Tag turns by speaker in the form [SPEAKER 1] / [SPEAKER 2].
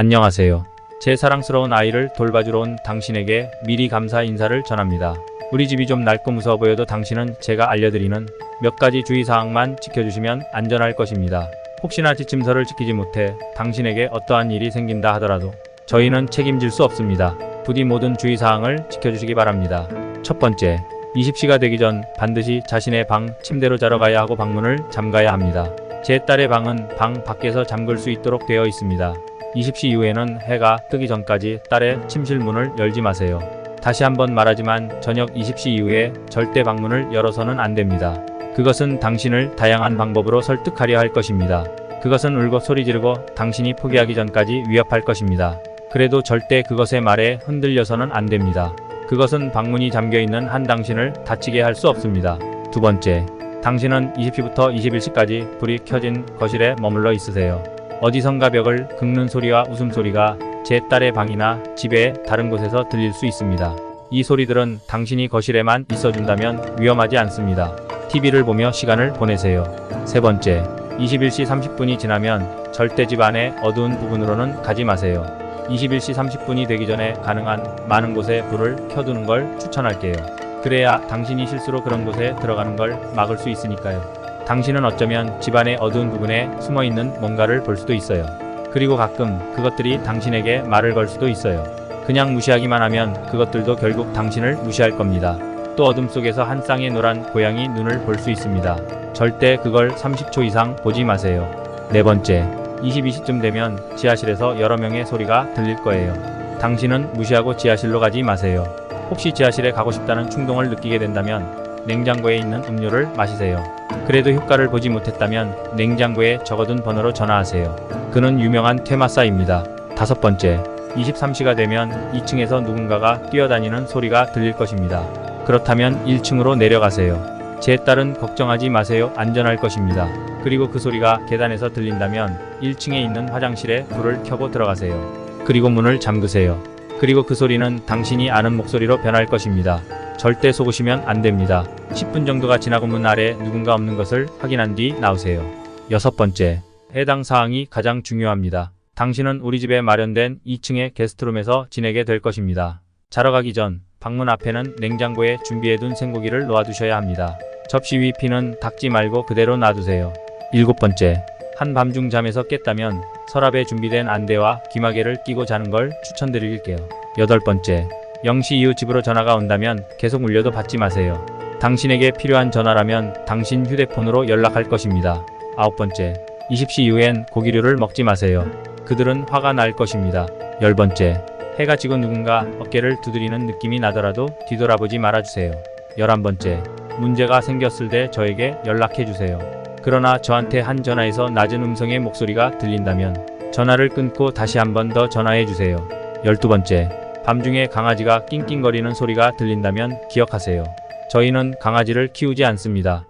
[SPEAKER 1] 안녕하세요. 제 사랑스러운 아이를 돌봐주러 온 당신에게 미리 감사 인사를 전합니다. 우리 집이 좀 낡고 무서워 보여도 당신은 제가 알려드리는 몇 가지 주의사항만 지켜주시면 안전할 것입니다. 혹시나 지침서를 지키지 못해 당신에게 어떠한 일이 생긴다 하더라도 저희는 책임질 수 없습니다. 부디 모든 주의사항을 지켜주시기 바랍니다. 첫 번째, 20시가 되기 전 반드시 자신의 방 침대로 자러 가야 하고 방문을 잠가야 합니다. 제 딸의 방은 방 밖에서 잠글 수 있도록 되어 있습니다. 20시 이후에는 해가 뜨기 전까지 딸의 침실 문을 열지 마세요. 다시 한번 말하지만 저녁 20시 이후에 절대 방문을 열어서는 안 됩니다. 그것은 당신을 다양한 방법으로 설득하려 할 것입니다. 그것은 울고 소리 지르고 당신이 포기하기 전까지 위협할 것입니다. 그래도 절대 그것의 말에 흔들려서는 안 됩니다. 그것은 방문이 잠겨 있는 한 당신을 다치게 할 수 없습니다. 두 번째, 당신은 20시부터 21시까지 불이 켜진 거실에 머물러 있으세요. 어디선가 벽을 긁는 소리와 웃음소리가 제 딸의 방이나 집의 다른 곳에서 들릴 수 있습니다. 이 소리들은 당신이 거실에만 있어준다면 위험하지 않습니다. TV를 보며 시간을 보내세요. 세 번째, 21시 30분이 지나면 절대 집 안의 어두운 부분으로는 가지 마세요. 21시 30분이 되기 전에 가능한 많은 곳에 불을 켜두는 걸 추천할게요. 그래야 당신이 실수로 그런 곳에 들어가는 걸 막을 수 있으니까요. 당신은 어쩌면 집안의 어두운 부분에 숨어 있는 뭔가를 볼 수도 있어요. 그리고 가끔 그것들이 당신에게 말을 걸 수도 있어요. 그냥 무시하기만 하면 그것들도 결국 당신을 무시할 겁니다. 또 어둠 속에서 한 쌍의 노란 고양이 눈을 볼 수 있습니다. 절대 그걸 30초 이상 보지 마세요. 네 번째, 22시쯤 되면 지하실에서 여러 명의 소리가 들릴 거예요. 당신은 무시하고 지하실로 가지 마세요. 혹시 지하실에 가고 싶다는 충동을 느끼게 된다면 냉장고에 있는 음료를 마시세요. 그래도 효과를 보지 못했다면 냉장고에 적어둔 번호로 전화하세요. 그는 유명한 퇴마사입니다. 다섯 번째, 23시가 되면 2층에서 누군가가 뛰어다니는 소리가 들릴 것입니다. 그렇다면 1층으로 내려가세요. 제 딸은 걱정하지 마세요. 안전할 것입니다. 그리고 그 소리가 계단에서 들린다면 1층에 있는 화장실에 불을 켜고 들어가세요. 그리고 문을 잠그세요. 그리고 그 소리는 당신이 아는 목소리로 변할 것입니다. 절대 속으시면 안 됩니다. 10분 정도가 지나고 문 아래 누군가 없는 것을 확인한 뒤 나오세요. 여섯 번째, 해당 사항이 가장 중요합니다. 당신은 우리 집에 마련된 2층의 게스트룸에서 지내게 될 것입니다. 자러 가기 전 방문 앞에는 냉장고에 준비해둔 생고기를 놓아두셔야 합니다. 접시 위 피는 닦지 말고 그대로 놔두세요. 일곱 번째, 한밤중 잠에서 깼다면 서랍에 준비된 안대와 귀마개를 끼고 자는 걸 추천드릴게요. 여덟 번째, 0시 이후 집으로 전화가 온다면 계속 울려도 받지 마세요. 당신에게 필요한 전화라면 당신 휴대폰으로 연락할 것입니다. 아홉 번째, 20시 이후엔 고기류를 먹지 마세요. 그들은 화가 날 것입니다. 열 번째, 해가 지고 누군가 어깨를 두드리는 느낌이 나더라도 뒤돌아보지 말아주세요. 열한 번째, 문제가 생겼을 때 저에게 연락해 주세요. 그러나 저한테 한 전화에서 낮은 음성의 목소리가 들린다면 전화를 끊고 다시 한 번 더 전화해 주세요. 열두 번째, 밤중에 강아지가 낑낑거리는 소리가 들린다면 기억하세요. 저희는 강아지를 키우지 않습니다.